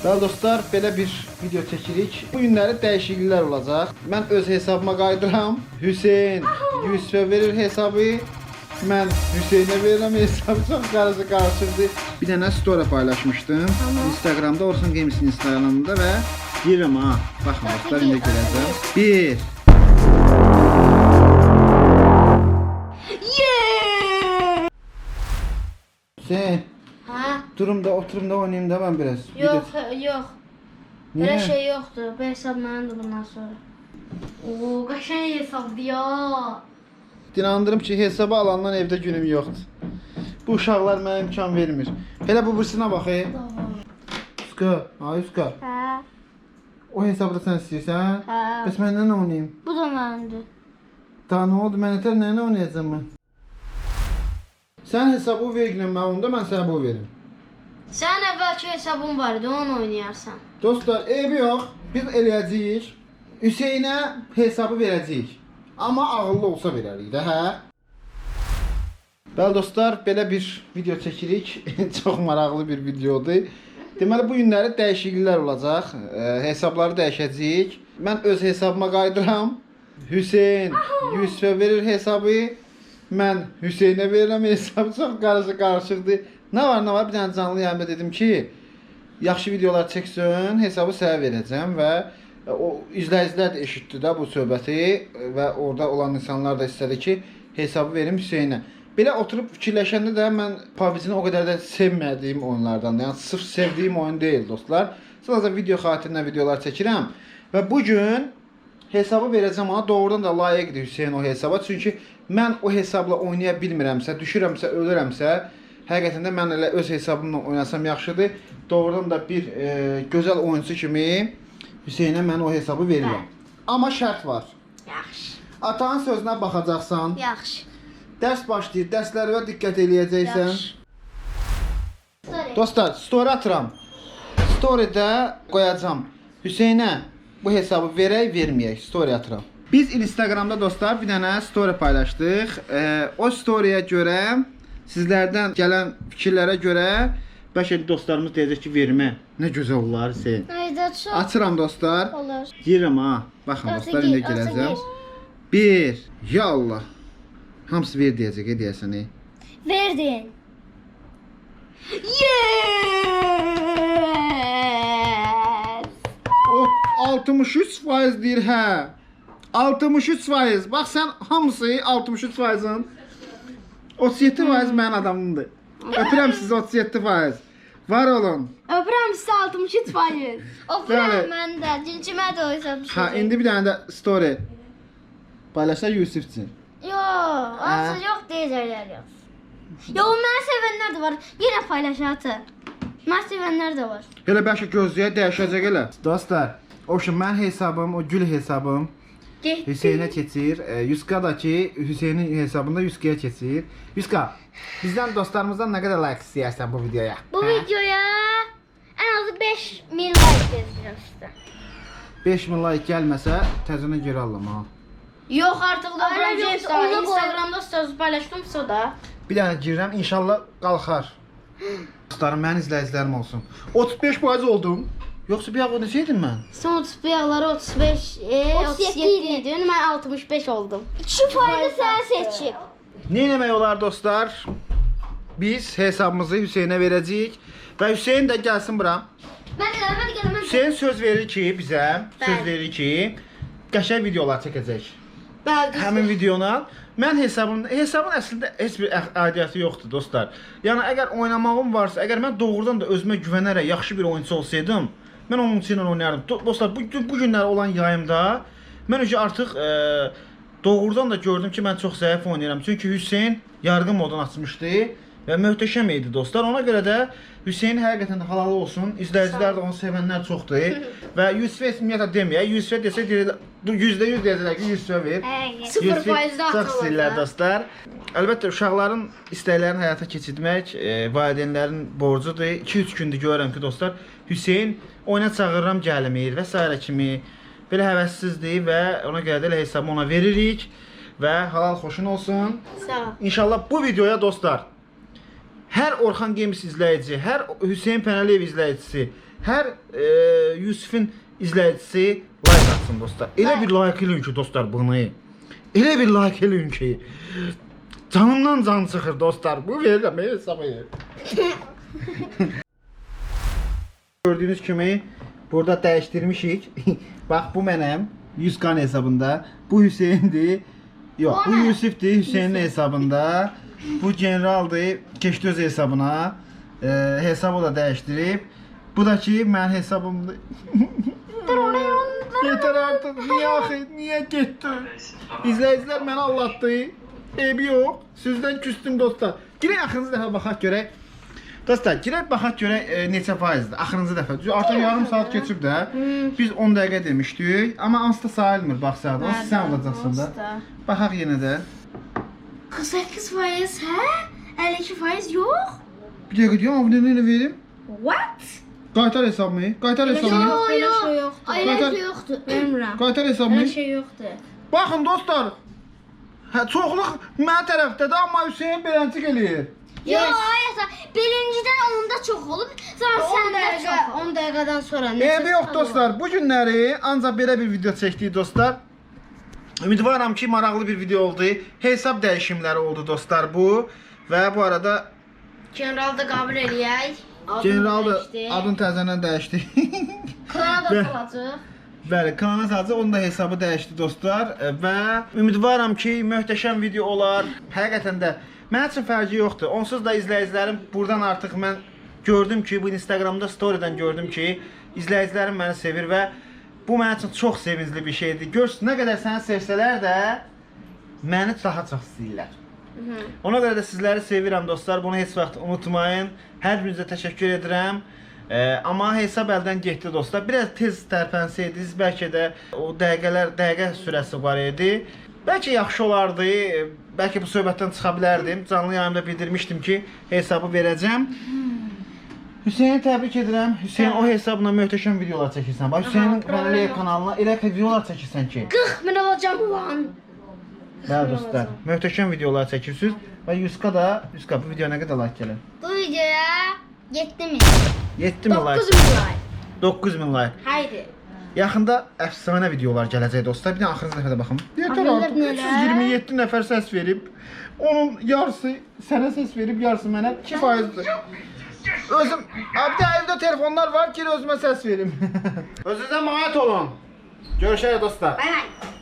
Bəli dostlar, belə bir video çəkirik. Bu günləri dəyişikliklər olacaq. Mən öz hesabıma qayıdıram. Hüseyn Yusufə verir hesabı. Mən Hüseynə verirəm hesabı. Çox qarışıq qarışıqdır. Bir dənə story paylaşmışdım. Instagramda Orsun Games'in Instagramında və deyirəm ha. Baxın dostlar, indi gələcəm. 1 Hüseyn, Ha? durum da oturum da oynayayım ben biraz. Yok, yok. Niye? Böyle şey yoktu. Bu hesap benim de bundan sonra. Oo, kaşen hesaptı ya. İnandırım ki, hesabı alandan evdə günüm yoxdur. Bu uşaqlar mənə imkan vermir. Elə bu birisine bax. ey. Uska, ay Uska. Ha? O hesabı da sən istəyirsən? Ha. Bəs mən nə oynayım? Bu da benimdi. Daha nə oldu? Mənətər nə oynayacağam mən? Sən hesabı ver günə mən onda mən sənə bu verim. Sen evvelki hesabın vardı, onu oynayarsan. Dostlar, eybi yox. Biz eləyəcəyik. Hüseynə hesabı verəcəyik. Amma ağıllı olsa verərik də, hə? Bəli dostlar, belə bir video çəkirik. Çox maraqlı bir videodur. Deməli bu günləri dəyişikliklər olacaq. E, hesabları dəyişəcəyik. Mən öz hesabıma qayıdıram. Hüseyn Yusufə verir hesabı. Mən Hüseynə verirəm hesabı. Çox qarışıq qarışıqdır. Nə var, nə var? Bir dənə canlı yayımda dedim ki, yaxşı videolar çəksin, hesabı sənə verəcəm və o izləyicilər də eşitdi də bu söhbəti və orada olan insanlar da istədi ki, hesabı verim Hüseynə. Belə oturub fikirləşəndə də mən PUBG-ni o qədər də sevmədiyim oyunlardan, yəni sırf sevdiyim oyun deyil dostlar. Sadəcə video xatirinə videolar çəkirəm və bu gün hesabı verəcəm ona doğrudan da layiqdir Hüseyn o hesaba. Çünki mən o hesabla oynaya bilmirəmsə, düşürəmsə, ölürəmsə, həqiqətən də mən elə öz hesabımla oynasam yaxşıdır. Doğrudan da bir e, gözəl oyunçu kimi Hüseynə mən o hesabı verirəm. Amma şərt var. Yaxşı. Atanın sözünə baxacaqsan. Yaxşı. Dərs başlayır. Dərslərə diqqət eləyəcəksən. Yaxşı. Dostlar, story atıram. Storydə qoyacağam. Hüseynə bu hesabı verək, verməyək. Story atıram. Biz Instagramda dostlar bir dənə story paylaşdıq. Ee, o storyyə görə sizlərdən gələn fikirlərə görə bəlkə dostlarımız deyəcək ki, vermə. Nə gözəl olar Hüseyn. Hayda çok Açıram dostlar. olur. Deyirəm ha. Baxın Atı dostlar gir, indi atı gələcəm. gir. 1 Ya Allah. Hamısı ver deyəcək, deyəsən. ey. Verdin. Yes. O 63 faiz deyir hə. 63 faiz. Bax sən hamısı 63 faizin 37 faiz mənim adamımdır. Öpürəm sizi 37 faiz. Var olun. Öpürəm sizə 63 faiz. Bəli. Öpürəm mən də. Cincimə də o hesab Ha indi bir dənə də story paylaşsa Yusuf üçün. Yo, asıl yok deyəcəklər yox. Yo, mən sevənlər də var. Yenə paylaş atı. Mən sevənlər də var. Elə bəlkə gözləyə dəyişəcək elə. Dostlar, o şu mən hesabım, o gül hesabım Getdi. Hüseynə keçir. E, Yuska da ki Hüseynin hesabında Yuskaya keçir. Yuska, bizdən dostlarımızdan nə qədər like istəyirsən bu videoya? Bu Hə? videoya ən azı 5000 like gözləyirəm sizdən. 5000 like gəlməsə təzənə geri alıram ha. Yox, artıq da yoxsa Instagramda, onu qoy. Instagramda söz paylaşdım da. Bir dənə girirəm, inşallah qalxar. Dostlarım, mənim izləyicilərim olsun. 35% oldum. Yoxsa bir abunə neçə idim mən? Son 30 bıyaqları 35, e, 37 37 idi. Mən 65 oldum. Şu fayda sen seçip. Nə etmək olar dostlar? Biz hesabımızı Hüseynə verəcəyik və Hüseyn də gəlsin bura. Mən də hadi gəlin mən. Hüseyn söz verir ki, bizə söz Bəli. verir ki, qəşəng videolar çəkəcək. Bəli. Həmin videona mən hesabım hesabın əslində heç bir aidiyyəti yoxdur dostlar. Yəni əgər oynamağım varsa, əgər mən doğrudan da özümə güvənərək yaxşı bir oyunçu olsaydım, mən onun üçün oynardım. Do- Dostlar, bu bu günlər olan yayımda mən öcə artıq e, doğrudan da gördüm ki, mən çox zəif oynayıram. Çünki Hüseyn yarğı modunu açmışdı və möhtəşəm idi dostlar. Ona görə də Hüseyn həqiqətən halalı olsun. İzləyicilər də onu sevənlər çoxdur. və Yusifə ümumiyyətlə deməyək. Yusifə desə deyirlər, %100 deyəcəklər ki, Yusifə ver. Sıfır Yusif faizli Çox atılır istəyirlər dostlar. Əlbəttə uşaqların istəklərini həyata keçirmək e, valideynlərin borcudur. 2-3 gündür görürəm ki, dostlar, Hüseyn oyuna çağırıram gəlmir və s. kimi belə həvəssizdir və ona görə də elə hesabı ona veririk və halal xoşun olsun. Sağ ol. İnşallah bu videoya dostlar hər Orxan Games izləyici, hər Hüseyn Pənəliyev izləyicisi Hər e, Yusifin izləyicisi like atsın dostlar. Elə bir like eləyin ki dostlar bunu. Elə bir like eləyin ki canımdan can çıxır dostlar. Bu hesaba yer. Gördüyünüz kimi burada dəyişdirmişik. Bax bu mənim 100 kan hesabında. Bu Hüseyndir. Yox, bu Yusifdir Hüseynin hesabında. Bu generaldır keçdi öz hesabına. E, hesabı da dəyişdirib. Bu da ki mənim hesabımdır. Yeter artık. Niye axı? Niye getdi? İzləyicilər məni allatdı. Eybi yox. Sizdən küstüm dostlar. Girək axırıncı dəfə baxaq görək. Dostlar, girək baxaq görək e, neçə faizdir. Axırıncı dəfə. Artıq yarım saat keçib də. Biz 10 dəqiqə demişdik, amma ansda sayılmır bax saat. O sən olacaqsan da. Baxaq yenə də. 48 faiz hə? 52 faiz yox. Bir deyim, abi nə verim? What? Qaytar hesabımı. Qaytar hesabımı. Yox, Belə yox. şey. Ay, Qaytar- elə şey yoxdur. Vermirəm. Qaytar hesabımı. Belə şey yoxdur. Baxın dostlar. Hə çoxluq mənim tərəfdədir, amma Hüseyn beləncik eləyir. Yox, ayasa birincidən onda çox olub, sonra 10 səndə dəqiqə, çox olub. 10 dəqiqədən sonra Eybi yox dostlar. Bu günləri ancaq belə bir video çəkdik dostlar. Ümidvaram ki, maraqlı bir video oldu. Hesab dəyişimləri oldu dostlar bu. Və bu arada General da qəbul eləyək. General da adını təzədən dəyişdi. Klana da salacaq. Bəli, kanala sadəcə onun da hesabı dəyişdi dostlar E, və ümidvaram ki, möhtəşəm video olar. Həqiqətən də mənim üçün fərqi yoxdur. Onsuz da izləyicilərim burdan artıq mən gördüm ki, bu Instagramda storydən gördüm ki, izləyicilərim məni sevir və bu mənim üçün çox sevincli bir şeydir. Görsün nə qədər səni sevsələr də məni daha çox istəyirlər. Ona görə də sizləri sevirəm dostlar. Bunu heç vaxt unutmayın. Hər birinizə təşəkkür edirəm. Ee, amma hesab əldən getdi dostlar. Biraz tez tərpənsəydiniz, bəlkə də o dəqiqələr, dəqiqə sürəsi var idi. Bəlkə yaxşı olardı. Ee, Bəlkə bu söhbətdən çıxa bilərdim. Canlı yayımda bildirmişdim ki, hesabı verəcəm. Hüseyni təbrik edirəm. Hüseyn o hesabla möhtəşəm videolar çəkirsən. Bax Hüseynin Fənəliyev kanalına elə videolar çəkirsən ki. 40 min alacağım ulan. Bəli dostlar, möhtəşəm videolar çəkirsiniz və Yuska da, Yuska bu videoya nə qədər like gəlir? Bu videoya 7000. 7000 9 like, min like. 9000 like. Haydi. Yaxında əfsanə videolar gələcək dostlar. Bir də axırıncı dəfə də. Yeter Axırlar artıq. nələr? 327 nəfər səs verib. Onun yarısı sənə səs verib, yarısı mənə 2%-dir. Özüm, abi də evdə telefonlar var ki, özümə səs verim. Özünüzə müayət olun. Görüşərik dostlar. Bay bay.